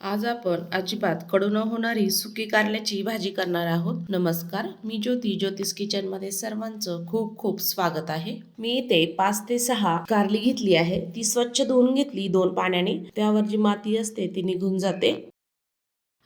आज आपण अजिबात कडू न होणारी सुकी कारल्याची भाजी करणार आहोत. नमस्कार मी ज्योती. ज्योतिष किचनमध्ये सर्वांचं खूप खूप स्वागत आहे. मी इथे पाच ते सहा कारली घेतली आहे. ती स्वच्छ धुवून घेतली दोन पाण्याने. त्यावर जी माती असते ती निघून जाते.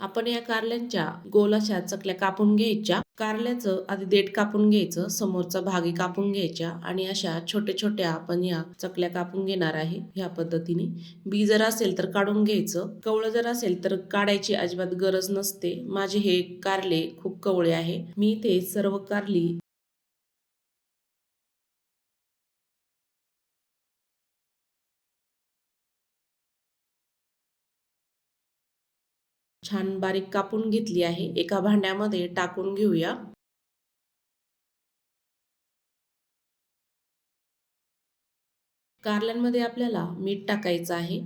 आपण या कारल्यांच्या गोल अशा चकल्या कापून घ्यायच्या. कारल्याचं आधी देठ कापून घ्यायचं समोरचा भागी कापून घ्यायच्या आणि अशा छोट्या छोट्या आपण या चकल्या कापून घेणार आहे ह्या पद्धतीने. बी जर असेल तर काढून घ्यायचं. कवळं जर असेल तर काढायची अजिबात गरज नसते. माझे हे कारले खूप कवळे आहे. मी ते सर्व कारली छान बारीक कापून घेतली आहे. एका भांड्यामध्ये टाकून घेऊया. कारल्यांमध्ये आपल्याला मीठ टाकायचं आहे.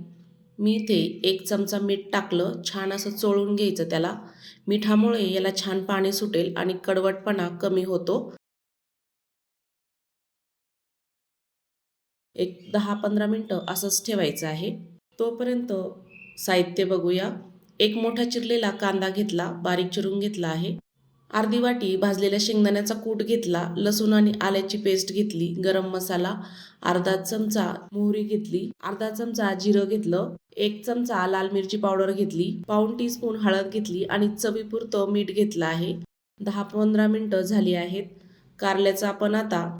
मी इथे एक चमचा मीठ टाकलं. छान असं चोळून घ्यायचं त्याला. मिठामुळे याला छान पाणी सुटेल आणि कडवटपणा कमी होतो. एक दहा पंधरा मिनटं असंच ठेवायचं आहे. तोपर्यंत साहित्य बघूया. एक मोठा चिरलेला कांदा घेतला बारीक चिरून घेतला आहे. अर्धी वाटी भाजलेल्या शेंगदाण्याचा कूट घेतला लसूण आणि आल्याची पेस्ट घेतली गरम मसाला अर्धा चमचा मोहरी घेतली अर्धा चमचा जिरं घेतलं एक चमचा लाल मिरची पावडर घेतली पाऊन टी स्पून हळद घेतली आणि चवीपुरतं मीठ घेतलं आहे. दहा पंधरा मिनटं झाली आहेत. कारल्याचं आपण आता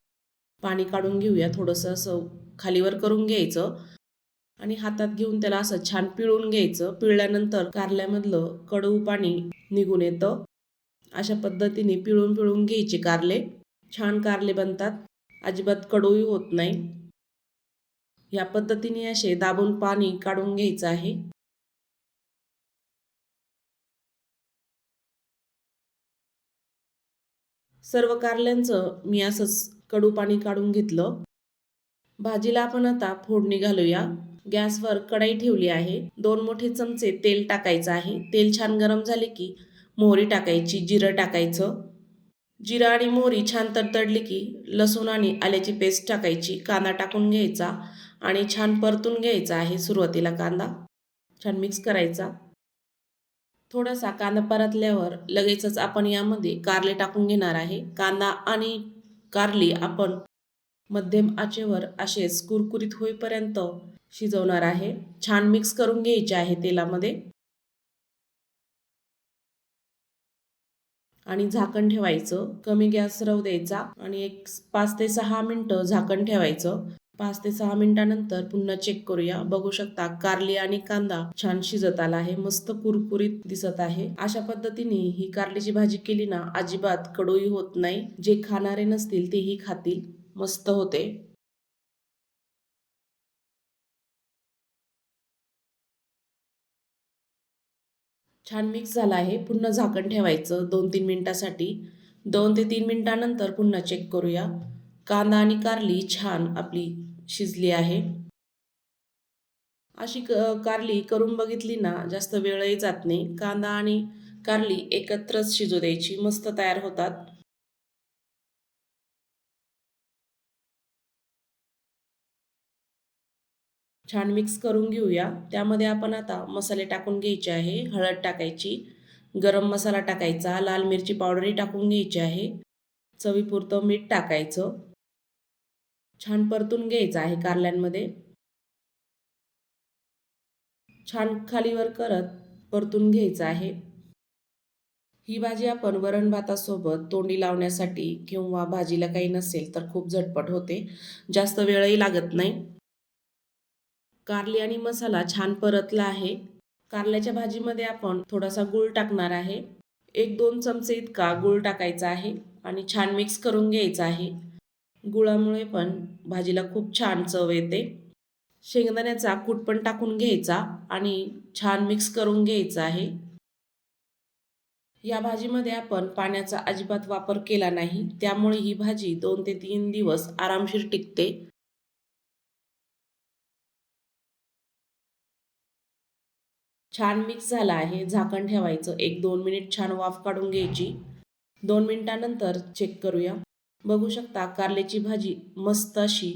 पाणी काढून घेऊया. थोडंसं असं खालीवर करून घ्यायचं. आणि हातात घेऊन त्याला असं छान पिळून घ्यायचं. पिळल्यानंतर कारल्यामधलं कडू पाणी निघून येतं. अशा पद्धतीने पिळून पिळून घ्यायचे कारले. छान कारले बनतात. अजिबात कडूही होत नाही. या पद्धतीने असे दाबून पाणी काढून घ्यायचं आहे. सर्व कारल्यांचं मी असंच कडू पाणी काढून घेतलं. भाजीला आपण आता फोडणी घालूया. गॅसवर कढाई ठेवली आहे. दोन मोठे चमचे तेल टाकायचं आहे. तेल छान गरम झाले की मोहरी टाकायची जिरं टाकायचं. जिरं आणि मोहरी छान तडतडली की लसूण आणि आल्याची पेस्ट टाकायची कांदा टाकून घ्यायचा आणि छान परतून घ्यायचा आहे सुरुवातीला कांदा. छान मिक्स करायचा. थोडासा कांदा परतल्यावर लगेचच आपण यामध्ये कारले टाकून घेणार आहे. कांदा आणि कारली आपण मध्यम आचेवर असेच कुरकुरीत होईपर्यंत शिजवणार आहे. छान मिक्स करून घ्यायचे आहे तेलामध्ये. आणि झाकण ठेवायचं. कमी गॅस रव द्यायचा आणि एक पाच ते सहा मिनटं झाकण ठेवायचं. पाच ते सहा मिनिटानंतर पुन्हा चेक करूया. बघू शकता कारली आणि कांदा छान शिजत आला आहे. मस्त कुरकुरीत दिसत आहे. अशा पद्धतीने ही कारलीची भाजी केली ना अजिबात कडोई होत नाही. जे खाणारे नसतील तेही खातील. मस्त होते. छान मिक्स झाला आहे. पुन्हा झाकण ठेवायचं दोन तीन मिनटासाठी. दोन ते तीन मिनटानंतर पुन्हा चेक करूया. कांदा आणि कारली छान आपली शिजली आहे. अशी क कारली करून बघितली ना जास्त वेळही जात नाही. कांदा आणि कारली एकत्रच शिजू द्यायची. मस्त तयार होतात. छान मिक्स करून घेऊया. त्यामध्ये आपण आता मसाले टाकून घ्यायचे आहे. हळद टाकायची गरम मसाला टाकायचा लाल मिरची पावडरही टाकून घ्यायची आहे. चवीपुरतं मीठ टाकायचं. छान परतून घ्यायचं आहे कारल्यांमध्ये. छान खालीवर करत परतून घ्यायचं आहे. ही भाजी आपण वरण भातासोबत तोंडी लावण्यासाठी किंवा भाजीला काही नसेल तर खूप झटपट होते. जास्त वेळही लागत नाही. कारली आणि मसाला छान परतला आहे. कारल्याच्या भाजीमध्ये आपण थोडासा गूळ टाकणार आहे. एक दोन चमचे इतका गूळ टाकायचा आहे आणि छान मिक्स करून घ्यायचा आहे. गुळामुळे पण भाजीला खूप छान चव येते. शेंगदाण्याचा कूट पण टाकून घ्यायचा आणि छान मिक्स करून घ्यायचा आहे. या भाजीमध्ये आपण पाण्याचा अजिबात वापर केला नाही. त्यामुळे ही भाजी दोन ते तीन दिवस आरामशीर टिकते. छान मिक्स झाला आहे. झाकण ठेवायचं. एक दोन मिनिट छान वाफ काढून घ्यायची. दोन मिनिटानंतर चेक करूया. बघू शकता कारल्याची भाजी मस्त अशी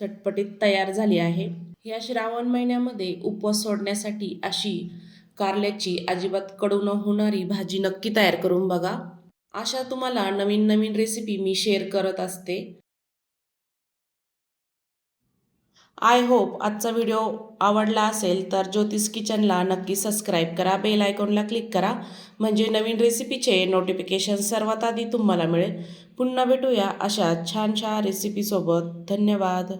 चटपटीत तयार झाली आहे. या श्रावण महिन्यामध्ये उपवास सोडण्यासाठी अशी कारल्याची अजिबात कडू न होणारी भाजी नक्की तयार करून बघा. अशा तुम्हाला नवीन नवीन रेसिपी मी शेअर करत असते. आय होप आजचा व्हिडिओ आवडला असेल तर ज्योतिष किचनला नक्की सबस्क्राईब करा बेल आयकॉनला क्लिक करा. म्हणजे नवीन रेसिपीचे नोटिफिकेशन सर्वात आधी तुम्हाला मिळेल. पुन्हा भेटूया अशा छान छान रेसिपीसोबत धन्यवाद.